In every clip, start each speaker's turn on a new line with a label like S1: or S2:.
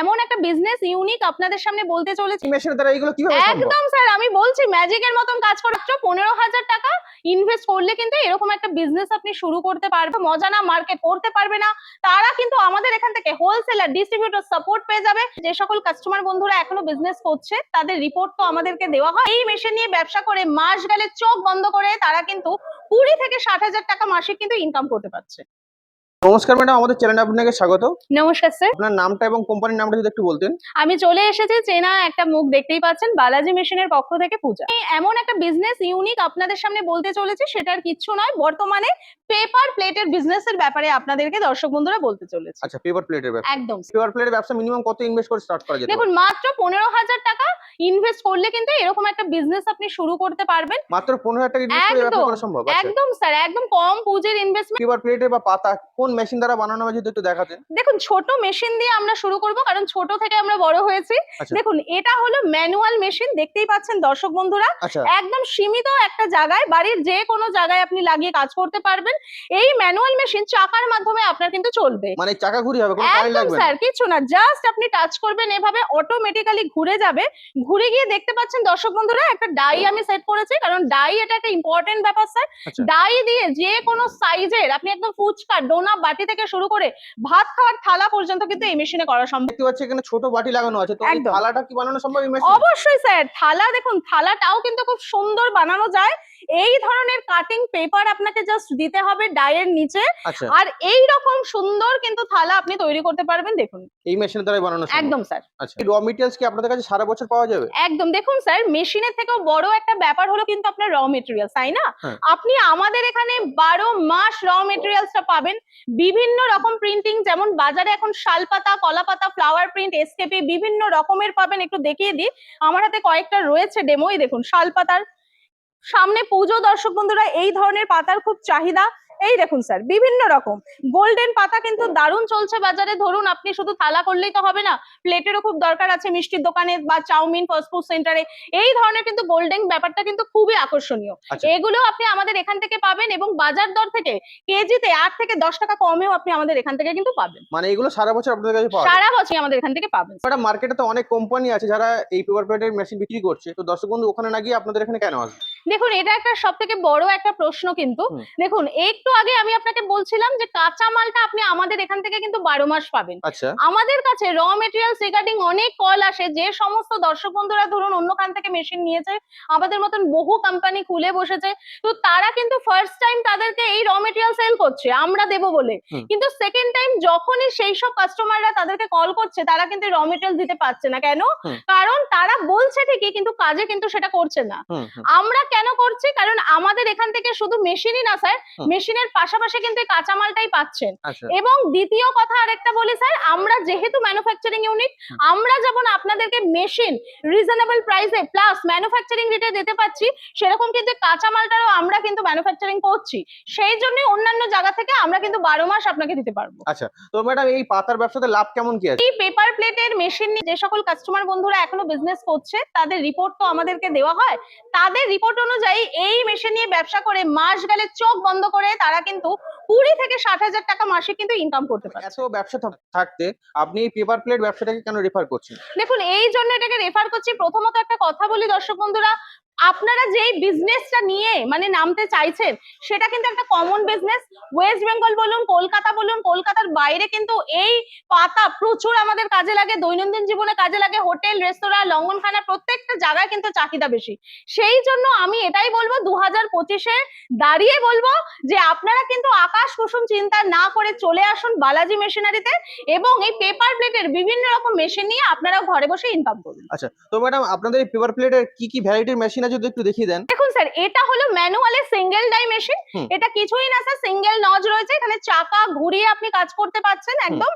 S1: এমন একটা business unique আপনাদের সামনে বলতে চলেছি।
S2: মেশিনের দ্বারা এগুলো কীভাবে
S1: একদম স্যার আমি বলছি ম্যাজিকের মতন কাজ করছ পনেরো হাজার টাকা ইনভেস্ট করলে কিন্তু এরকম একটা বিজনেস আপনি শুরু করতে পারবে মজা না মার্কেট করতে পারবে না। তারা কিন্তু আমাদের এখান থেকে হোলসেলার ডিস্ট্রিবিউটর সাপোর্ট পেয়ে যাবে। যে সকল কাস্টমার বন্ধুরা এখনও বিজনেস করছে তাদের রিপোর্ট তো আমাদেরকে দেওয়া হয়। এই মেশিন নিয়ে ব্যবসা করে মাস গেলে চোখ বন্ধ করে তারা কিন্তু কুড়ি থেকে ষাট হাজার টাকা মাসে কিন্তু ইনকাম করতে পারছে।
S2: নমস্কার ম্যাডাম আমাদের চ্যানেলে আপনাকে স্বাগত।
S1: নমস্কার স্যার।
S2: আপনার নামটা এবং কোম্পানির নামটা যদি একটু বলতেন।
S1: আমি চলে এসেছি চেনা একটা মুখ দেখতেই পাচ্ছেন বালাজি মেশিনের পক্ষ থেকে পূজা। এমন একটা বিজনেস ইউনিক আপনাদের সামনে বলতে চলেছি সেটার কিচ্ছু নয় বর্তমানে পেপার প্লেটের বিজনেস এর ব্যাপারে আপনাদেরকে দর্শক বন্ধুরা বলতে চলেছি।
S2: আচ্ছা পেপার প্লেটের ব্যবসা
S1: একদম
S2: পেপার প্লেটের ব্যবসা মিনিমাম কত ইনভেস্ট করে স্টার্ট করা
S1: দেখুন মাত্র পনেরো হাজার টাকা ইনভেস্ট করলে কিন্তু এরকম একটা বিজনেস আপনি শুরু করতে পারবেন।
S2: মাত্র পনেরো হাজার টাকা ইনভেস্ট করে ব্যবসা করা সম্ভব? আচ্ছা।
S1: একদম স্যার একদম কম পুঁজির ইনভেস্টমেন্ট
S2: পেপার প্লেটের বা পাতা কোন মেশিন দ্বারা বানানো হয় যদি একটু দেখাতেন
S1: দেখুন ছোট মেশিন দিয়ে আমরা শুরু করব কারণ ছোট থেকে আমরা বড় হয়েছি।
S2: আচ্ছা।
S1: দেখুন এটা হলো ম্যানুয়াল মেশিন দেখতেই পাচ্ছেন দর্শক বন্ধুরা।
S2: আচ্ছা।
S1: একদম সীমিত একটা জায়গায় বাড়ির যে কোনো জায়গায় আপনি লাগিয়ে কাজ করতে পারবেন। এই ম্যানুয়াল মেশিন চাকার মাধ্যমে আপনার কিন্তু চলবে।
S2: মানে চাকা ঘুরি হবে কোনো কারেন্ট লাগবে
S1: স্যার কিছু না। জাস্ট আপনি টাচ করবেন এভাবে অটোমেটিক্যালি ঘুরে যাবে। ঘুরে গিয়ে দেখতে পাচ্ছেন দর্শক বন্ধুরা একটা ডাই আমি সেট করেছি কারণ ডাই এটা একটা ইম্পর্টেন্ট ব্যাপার স্যার
S2: আচ্ছা।
S1: ডাই দিয়ে যে কোনো সাইজের আপনি একদম ফুচকা ডোনা বাটি থেকে শুরু করে ভাত খাওয়ার থালা পর্যন্ত কিন্তু এই মেশিনে করা সম্ভব।
S2: দেখতে পাচ্ছি এখানে ছোট বাটি লাগানো আছে তো থালাটা কি বানানো সম্ভব এই মেশিন
S1: অবশ্যই স্যার থালা দেখুন থালাটাও কিন্তু খুব সুন্দর বানানো যায়। এই ধরনের কাটিং পেপার আপনাকে জাস্ট দিতে হবে ডায়ের নিচে।
S2: আচ্ছা।
S1: আর এই রকম সুন্দর কিন্তু থালা আপনি তৈরি করতে পারবেন দেখুন।
S2: এই মেশিনের দ্বারাই বানানো
S1: একদম স্যার।
S2: আচ্ছা র মেটেরিয়ালস কি আপনাদের কাছে সারা বছর পাওয়া যাবে?
S1: একদম দেখুন স্যার মেশিনের থেকেও বড় একটা ব্যাপার হলো কিন্তু আপনার র মেটেরিয়াল তাই না?
S2: হ্যাঁ।
S1: আপনি আমাদের এখানে বারো মাস র মেটেরিয়ালসটা পাবেন। বিভিন্ন রকম প্রিন্টিং যেমন বাজারে এখন শালপাতা কলাপাতা ফ্লাওয়ার প্রিন্ট এসকেপি বিভিন্ন রকমের পাবেন। একটু দেখিয়ে দিই। আমার হাতে কয়েকটা রয়েছে ডেমোই দেখুন শালপাতার। সামনে পুজো দর্শক বন্ধুরা এই ধরনের পাতার খুব চাহিদা। এই দেখুন স্যার বিভিন্ন রকম। গোল্ডেন পাতা কিন্তু দারুণ চলছে বাজারে। ধরুন আপনি শুধু থালা করলেই তো হবে না প্লেটেরও খুব দরকার আছে মিষ্টির দোকানে বা চাউমিন ফাস্ট ফুড সেন্টারে এই ধরনের কিন্তু গোল্ডেন ব্যাপারটা কিন্তু খুবই আকর্ষণীয়।
S2: আচ্ছা।
S1: এগুলো আপনি আমাদের এখান থেকে পাবেন এবং বাজার দর থেকে কেজিতে আট থেকে দশ টাকা কমেও আপনি আমাদের এখান থেকে কিন্তু পাবেন।
S2: মানে এগুলো সারা বছর আপনাদের কাছে
S1: সারা বছর আমাদের এখান থেকে পাবেন।
S2: মার্কেটে তো অনেক কোম্পানি আছে যারা এই পেপার প্লেটের মেশিন বিক্রি করছে। তো দর্শক বন্ধু ওখানে না গিয়ে আপনাদের এখানে কেন আসবে?
S1: দেখুন এটা একটা সব থেকে বড় একটা প্রশ্ন কিন্তু। দেখুন একটু আগে আমি আপনাকে বলছিলাম যে কাঁচা মালটা আপনি আমাদের এখান থেকে কিন্তু বারো মাস পাবেন।
S2: আচ্ছা।
S1: আমাদের কাছে র মেটেরিয়ালস রিগার্ডিং অনেক কল আসে যে সমস্ত দর্শক বন্ধুরা ধরুন অন্য খান থেকে মেশিন নিয়েছে আমাদের মতন বহু কোম্পানি খুলে বসেছে তো তারা কিন্তু ফার্স্ট টাইম তাদেরকে এই র মেটেরিয়াল সেল করছে আমরা দেবো বলে। কিন্তু সেকেন্ড টাইম যখনই সেই সব কাস্টমাররা তাদেরকে কল করছে তারা কিন্তু র মেটেরিয়াল দিতে পারছে না। কেন? কারণ তারা বলছে ঠিকই কিন্তু কাজে কিন্তু সেটা করছে না। আমরা কেন করছি? কারণ আমাদের এখান থেকে শুধু মেশিনই না স্যার মেশিনের পাশাপাশি কিন্তু কাঁচামালটাই পাচ্ছেন।
S2: আচ্ছা।
S1: এবং দ্বিতীয় কথা আরেকটা বলি স্যার আমরা যেহেতু ম্যানুফ্যাকচারিং ইউনিট আমরা যেমন আপনাদেরকে মেশিন রিজনেবল প্রাইসে প্লাস ম্যানুফ্যাকচারিং রেটে দিতে পাচ্ছি সেরকম কিন্তু কাঁচামালটারও আমরা কিন্তু ম্যানুফ্যাকচারিং করছি। সেই জন্য অন্যান্য জায়গা থেকে আমরা কিন্তু বারো মাস আপনাকে দিতে পারব।
S2: আচ্ছা তো ম্যাডাম এই পাতার ব্যবসাতে লাভ কেমন কি আছে?
S1: এই পেপার প্লেটের মেশিন নিয়ে যে সকল কাস্টমার বন্ধুরা এখনও বিজনেস করছে তাদের রিপোর্ট তো আমাদেরকে দেওয়া হয়। তাদের রিপোর্ট অনুযায়ী এই মেশিন নিয়ে ব্যবসা করে মাস গেলে চোখ বন্ধ করে তারা কিন্তু কুড়ি থেকে ষাট হাজার টাকা মাসে কিন্তু ইনকাম করতে পারে
S2: এত ব্যবসা থাকতে আপনি পেপার প্লেট ব্যবসাটাকে কেন রেফার করছেন?
S1: দেখুন এই জন্য এটাকে রেফার করছি। প্রথমত একটা কথা বলি দর্শক বন্ধুরা আপনারা যেই বিজনেসটা নিয়ে মানে নামতে চাইছেন, সেটা কিন্তু একটা কমন বিজনেস ওয়েস্ট বেঙ্গল বলুন, কলকাতা বলুন, কলকাতার বাইরে কিন্তু এই পাতা প্রচুর আমাদের কাজে লাগে, দৈনন্দিন জীবনে কাজে লাগে। হোটেল, রেস্তোরাঁ লঙ্ঘনখানা প্রত্যেকটা জায়গায় কিন্তু চাহিদা বেশি। সেই জন্য আমি এটাই বলব দু হাজার পঁচিশে দাঁড়িয়ে বলব যে আপনারা কিন্তু আকাশ কুসুম চিন্তা না করে চলে আসুন বালাজি মেশিনারিতে এবং এই পেপার প্লেটের বিভিন্ন রকম মেশিন নিয়ে আপনারা ঘরে বসে ইনকাম করুন।
S2: আচ্ছা তো ম্যাডাম আপনাদের এই পেপার প্লেটের কি কি ভ্যারাইটির মেশিন আছে যদি একটু দেখিয়ে দেন।
S1: দেখুন স্যার এটা হলো ম্যানুয়ালের সিঙ্গেল ডাই মেশিন এটা কিছুই না স্যার সিঙ্গেল নজ রয়েছে এখানে চাকা ঘুরিয়ে আপনি কাজ করতে পারছেন একদম।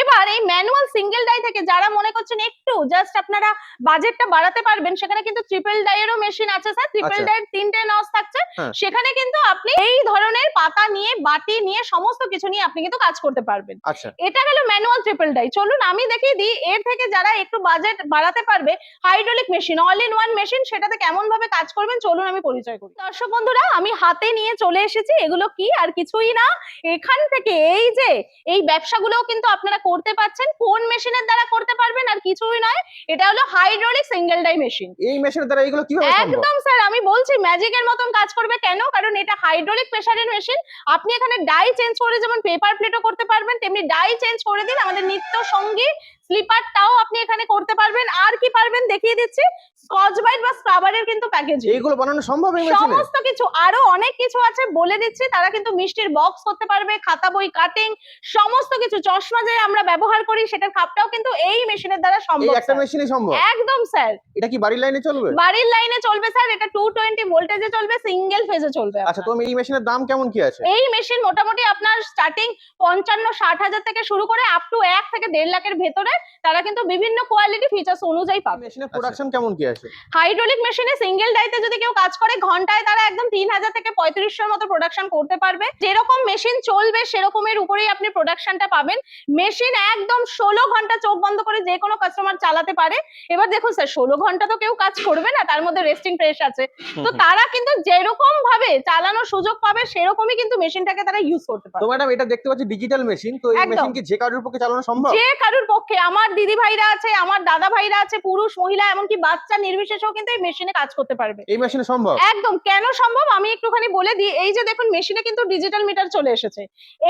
S1: এবার এই ম্যানুয়াল সিঙ্গেল ডাই থেকে যারা মনে করছেন একটু জাস্ট আপনারা বাজেটটা বাড়াতে পারবেন সেখানে কিন্তু ট্রিপল ডাইয়েরও মেশিন আছে স্যার। ট্রিপল
S2: আচ্ছা।
S1: ডাইয়ের তিনটে নজ থাকছে।
S2: হ্যাঁ।
S1: সেখানে কিন্তু আপনি এই ধরনের পাতা নিয়ে বাটি নিয়ে সমস্ত কিছু নিয়ে আপনি কিন্তু কাজ করতে পারবেন।
S2: আচ্ছা।
S1: এটা গেল ম্যানুয়াল ট্রিপল ডাই চলুন আমি দেখিয়ে দিই এর থেকে যারা একটু বাজেট বাড়াতে পারবে hydraulic machine all in one machine সেটাতে কেমন ভাবে কাজ করবেন চলুন আমি পরিচয় করি। দর্শক বন্ধুরা আমি হাতে নিয়ে চলে এসেছি এগুলো কি আর কিছুই না। এখান থেকে এই যে এই ব্যবসাগুলোও কিন্তু আপনারা করতে পারছেন কোন মেশিনের দ্বারা করতে পারবেন আর কিছুই নয় এটা হলো হাইড্রোলিক সিঙ্গেল ডাই মেশিন
S2: এই মেশিনের দ্বারা এগুলো কীভাবে
S1: একদম স্যার আমি বলছি ম্যাজিকের মতন কাজ করবে কেন? কারণ এটা হাইড্রোলিক প্রেসারের মেশিন আপনি এখানে ডাই চেঞ্জ করে যেমন পেপার প্লেটও করতে পারবেন তেমনি ডাই চেঞ্জ করে দিন। আমাদের নিত্য সঙ্গী স্লিপারটাও আপনি এখানে করতে পারবেন। আর কি পারবেন দেখিয়ে দিচ্ছি। স্কচ ব্রাইট বা স্ক্রাবারের কিন্তু প্যাকেজ
S2: এইগুলো বানানো সম্ভব এই মেশিনে
S1: সমস্ত কিছু আরও অনেক কিছু আছে বলে দিচ্ছি তারা কিন্তু মিষ্টির বক্স করতে পারবে খাতা বই কাটিং সমস্ত কিছু। চশমা যে আমরা ব্যবহার করি সেটার খাপটাও কিন্তু এই মেশিনের দ্বারা
S2: এই একটা। মেশিনে সম্ভব?
S1: একদম স্যার
S2: এটা কি বাড়ির লাইনে চলবে?
S1: বাড়ির লাইনে চলবে স্যার এটা টু টোয়েন্টি ভোল্টেজে চলবে সিঙ্গেল ফেজে চলবে
S2: আচ্ছা তো এই মেশিনের দাম কেমন কি আছে?
S1: এই মেশিন মোটামুটি আপনার স্টার্টিং পঞ্চান্ন ষাট হাজার থেকে শুরু করে আপ টু এক থেকে দেড় লাখের ভেতরে তারা কিন্তু বিভিন্ন কোয়ালিটি ফিচার্স অনুযায়ী পাবে।
S2: মেশিনের প্রোডাকশন কেমন কি আছে?
S1: হাইড্রোলিক মেশিনে সিঙ্গেল ডাইতে যদি কেউ কাজ করে ঘন্টায় তারা একদম তিন হাজার থেকে পঁয়ত্রিশশোর মতো প্রোডাকশন করতে পারবে। যেরকম মেশিন চলবে সেরকমের উপরেই আপনি প্রোডাকশনটা পাবেন। মেশিন একদম ষোলো ঘণ্টা চোখ বন্ধ করে যে কোনো কাস্টমার চালাতে পারে। এবার দেখুন স্যার ষোলো ঘণ্টা তো কেউ কাজ করবে না তার মধ্যে রেস্টিং প্রেস আছে। তো তারা কিন্তু যেরকম ভাবে চালানোর সুযোগ পাবে সেরকমই কিন্তু মেশিনটাকে তারা ইউজ করতে
S2: তো
S1: পারবে
S2: ম্যাডাম এটা দেখতে পাচ্ছি ডিজিটাল মেশিন তো এই। মেশিন কি যে কারোর পক্ষে চালানো সম্ভব?
S1: যে কারুর পক্ষে আমার দিদি ভাইরা আছে আমার দাদা ভাইরা আছে পুরুষ মহিলা এমনকি বাচ্চা নির্বিশেষেও কিন্তু এই মেশিনে কাজ করতে পারবে।
S2: এই মেশিনে সম্ভব?
S1: একদম। কেন সম্ভব? আমি একটুখানি বলে দিই এই যে দেখুন মেশিনে কিন্তু ডিজিটাল মিটার চলে এসেছে।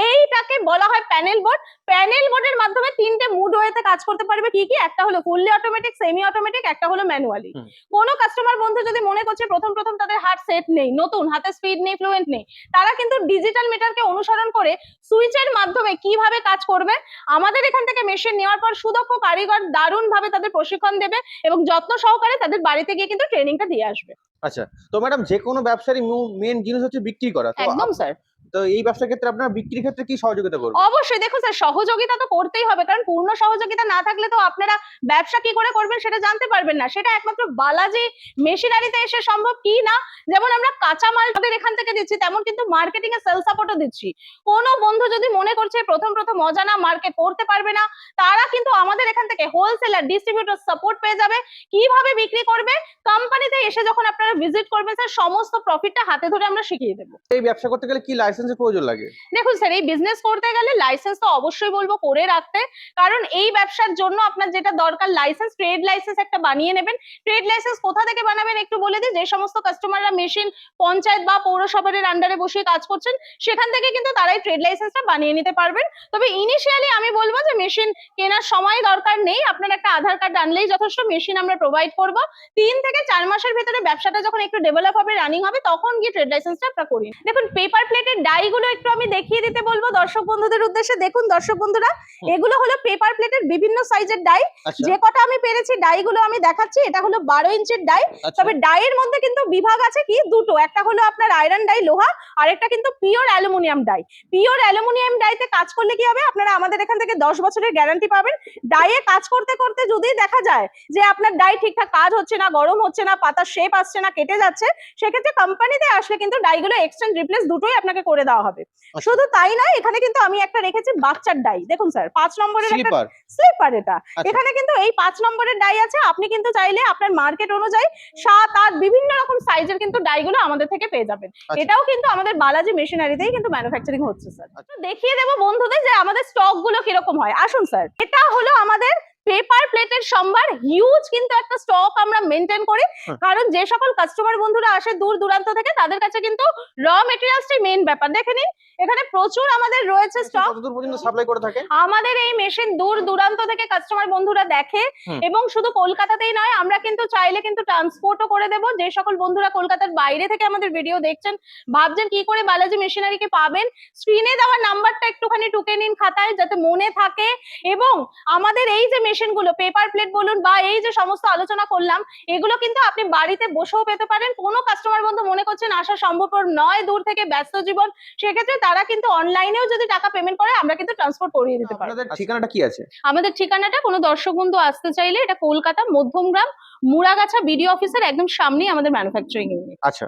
S1: এইটাকে বলা হয় প্যানেল বোর্ড প্যানেল বোর্ডের মাধ্যমে তিনটে মুড ওয়েতে কাজ করতে পারবে কি কি? একটা হলো ফুললি অটোমেটিক সেমি অটোমেটিক একটা হলো ম্যানুয়ালি। কোনো কাস্টমার বন্ধু যদি মনে করছে প্রথম প্রথম তাদের হাত সেট নেই নতুন হাতে স্পিড নেই ফ্লুয়েন্ট নেই তারা কিন্তু ডিজিটাল মিটারকে অনুসরণ করে সুইচের মাধ্যমে কীভাবে কাজ করবে? আমাদের এখান থেকে মেশিন নেওয়ার পর সুদক্ষ কারিগর দারুণ ভাবে তাদের প্রশিক্ষণ দেবে এবং যত্ন সহকারে তাদের বাড়িতে গিয়ে কিন্তু ট্রেনিংটা দিয়ে আসবে।
S2: আচ্ছা তো ম্যাডাম যে কোনো ব্যবসারই মেন জিনিস হচ্ছে বিক্রি করা।
S1: একদম স্যার
S2: তো এই ব্যবসার ক্ষেত্রে আপনার বিক্রির ক্ষেত্রে কি সহযোগিতা করবে?
S1: অবশ্যই। দেখুন স্যার সহযোগিতা তো করতেই হবে কারণ পূর্ণ সহযোগিতা না থাকলে তো আপনারা ব্যবসা কি করে করবেন সেটা জানতে পারবেন না। সেটা একমাত্র বালাজি মেশিনারিতে এসে সম্ভব কি না? যেমন আমরা কাঁচামাল তাদের এখান থেকে দিচ্ছি তেমন কিন্তু মার্কেটিং এ সেল সাপোর্টও দিচ্ছি। কোনো বন্ধু যদি মনে করছে প্রথম প্রথম অজানা মার্কেট করতে পারবে না তারা কিন্তু আমাদের এখান থেকে হোলসেলার ডিস্ট্রিবিউটর সাপোর্ট পেয়ে যাবে। কীভাবে বিক্রি করবে? কোম্পানিতে এসে যখন আপনারা ভিজিট করবেন স্যার সমস্ত প্রফিটটা হাতে ধরে আমরা শিখিয়ে দেবো।
S2: এই ব্যবসা করতে গেলে কি লাইসেন্সের প্রয়োজন লাগে?
S1: দেখুন স্যার, এই বিজনেস করতে গেলে লাইসেন্স তো অবশ্যই বলব করে রাখতে। কারণ এই ব্যবসার জন্য আপনার যেটা দরকার লাইসেন্স ট্রেড লাইসেন্স একটা বানিয়ে নেবেন। ট্রেড লাইসেন্স কোথা থেকে বানাবেন একটু বলে দিই? যে সমস্ত কাস্টমাররা মেশিন পঞ্চায়েত বা পৌরসভার আন্ডারে বসে কাজ করছেন, সেখান থেকে কিন্তু তারাই ট্রেড লাইসেন্সটা বানিয়ে নিতে পারবেন। তবে ইনিশিয়ালি আমি বলব যে মেশিন কেনার সময় দরকার নেই। আপনার একটা আধার কার্ড আনলেই যথেষ্ট মেশিন আমরা প্রোভাইড করব। তিন থেকে চার মাসের ভেতরে ব্যবসাটা যখন একটু ডেভেলপ হবে রানিং হবে, তখন গিয়ে ট্রেড লাইসেন্সটা আমরা করি দেখুন পেপার প্লেটের ডাইগুলো একটু আমি দেখিয়ে দিতে বলব দর্শক বন্ধুদের উদ্দেশ্যে। দেখুন দর্শক বন্ধুরা এগুলো হলো পেপার প্লেটের বিভিন্ন সাইজের ডাই
S2: আচ্ছা।
S1: যে কটা আমি পেরেছি ডাইগুলো আমি দেখাচ্ছি এটা হলো বারো ইঞ্চির ডাই
S2: আচ্ছা।
S1: তবে ডাইয়ের মধ্যে কিন্তু বিভাগ আছে কি? দুটো। একটা হলো আপনার আয়রন ডাই লোহা আর একটা কিন্তু pure aluminium die pure aluminium ডাইতে কাজ করলে কি হবে? আপনারা আমাদের এখান থেকে দশ বছরের গ্যারান্টি পাবেন। ডাইয়ে কাজ করতে করতে যদি দেখা যায় যে আপনার ডাই ঠিকঠাক কাজ হচ্ছে না গরম হচ্ছে না পাতা শেপ আসছে না কেটে যাচ্ছে সেক্ষেত্রে কোম্পানিতে আসলে কিন্তু ডাইগুলো এক্সচেঞ্জ রিপ্লেস দুটোই আপনাকে করে দেওয়া হবে। শুধু তাই নয় এখানে কিন্তু আমি একটা রেখেছি বাচ্চার ডাই। দেখুন স্যার পাঁচ নম্বরের একটা
S2: স্লিপার।
S1: এটা।
S2: আচ্ছা।
S1: এখানে কিন্তু এই পাঁচ নম্বরের ডাই আছে। আপনি কিন্তু চাইলে আপনার মার্কেট অনুযায়ী সাত আট বিভিন্ন রকম সাইজের কিন্তু ডাইগুলো আমাদের থেকে পেয়ে যাবেন।
S2: আচ্ছা।
S1: এটাও কিন্তু আমাদের বালাজি মেশিনারিতেই কিন্তু ম্যানুফ্যাকচারিং হচ্ছে স্যার।
S2: আচ্ছা।
S1: দেখিয়ে দেবো বন্ধুদের যে আমাদের স্টকগুলো কীরকম হয়। আসুন স্যার এটা হলো আমাদের পেপার প্লেটের সম্ভার হিউজ কিন্তু একটা স্টক আমরা মেনটেন করি। কারণ যে সকল কাস্টমার বন্ধুরা আসে দূর দূরান্ত থেকে তাদের কাছে কিন্তু র মেটেরিয়ালসটাই মেইন ব্যাপার। দেখে নিন এখানে প্রচুর আমাদের রয়েছে স্টক
S2: কতদূর পর্যন্ত সাপ্লাই করে থাকে?
S1: আমাদের এই মেশিন দূর দূরান্ত থেকে কাস্টমার বন্ধুরা দেখে এবং শুধু কলকাতাতেই নয় আমরা কিন্তু চাইলে কিন্তু ট্রান্সপোর্টও করে দেব। যে সকল বন্ধুরা কলকাতার বাইরে থেকে আমাদের ভিডিও দেখছেন ভাবছেন কি করে বালাজি মেশিনারিকে পাবেন স্ক্রিনে দেওয়া নাম্বারটা একটুখানি টুকে নিন খাতায় যাতে মনে থাকে। এবং আমাদের এই যে মেশিনগুলো পেপার প্লেট বলুন বা এই যে সমস্ত আলোচনা করলাম এগুলো কিন্তু আপনি বাড়িতে বসেও পেতে পারেন। কোনো কাস্টমার বন্ধু মনে করছেন আসা সম্ভবপর নয় দূর থেকে ব্যস্ত জীবন সেক্ষেত্রে তারা কিন্তু অনলাইনেও যদি টাকা পেমেন্ট করে আমরা কিন্তু ট্রান্সপোর্ট করিয়ে দিতে পারি
S2: ঠিকানাটা কি আছে?
S1: আমাদের ঠিকানাটা কোনো দর্শক বন্ধু আসতে চাইলে এটা কলকাতা মধ্যমগ্রাম মুড়াগাছা বিডিও অফিসের একদম সামনেই আমাদের ম্যানুফ্যাকচারিং ইউনিট
S2: আচ্ছা।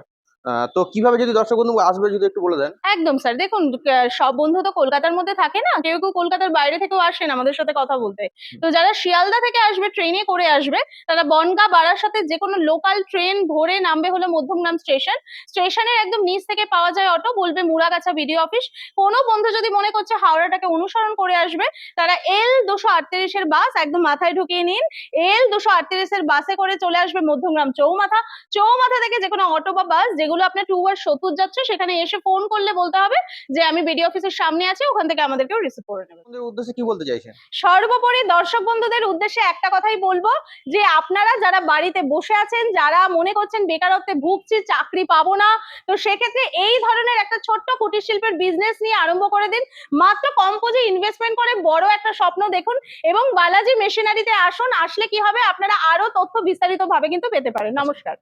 S2: তো কীভাবে যদি দর্শক বন্ধু আসবে যদি একটু বলে দেন?
S1: একদম স্যার দেখুন সব বন্ধু তো কলকাতার মধ্যে থাকে না? কেউ কেউ কলকাতার বাইরে থেকেও আসেন আমাদের সাথে কথা বলতে। তো যারা শিয়ালদা থেকে আসবে ট্রেনে করে আসবে তারা বনগা বারাসাতে যে কোনো লোকাল ট্রেন ধরে নামবে হলো মধ্যমগ্রাম স্টেশন স্টেশনের একদম নিচ থেকে পাওয়া যায় অটো বলবে মুড়াগাছা বিডিও অফিস কোনো বন্ধু যদি মনে করছে হাওড়াটাকে অনুসরণ করে আসবে তারা এল দুশো আটত্রিশের বাস একদম মাথায় ঢুকিয়ে নিন। এল দুশো আটত্রিশের বাসে করে চলে আসবে মধ্যমগ্রাম চৌমাথা। চৌমাথা থেকে যে কোনো অটো বা বাস যেগুলো আপনার টু ওয়ার সত্তর যাচ্ছে সেখানে এসে ফোন করলে বলতে হবে যে আমি বিডিও অফিসের সামনে আছি ওখান থেকে আমাদেরকেও রিসিভ করে নেবে
S2: উদ্দেশ্যে কি বলতে চাইছেন?
S1: সর্বোপরি দর্শক বন্ধুদের উদ্দেশ্যে একটা কথাই বলব যে আপনারা যারা বাড়িতে বসে আছেন যারা মনে করছেন বেকারত্বে ভুগছি চাকরি পাবো না তো সেক্ষেত্রে এই ধরনের একটা ছোট্ট কুটির শিল্পের বিজনেস নিয়ে আরম্ভ করে দিন। মাত্র কম পুঁজি ইনভেস্টমেন্ট করে বড় একটা স্বপ্ন দেখুন এবং বালাজি মেশিনারিতে আসুন আসলে কি হবে আপনারা আরও তথ্য বিস্তারিত ভাবে কিন্তু পেতে পারেন। নমস্কার।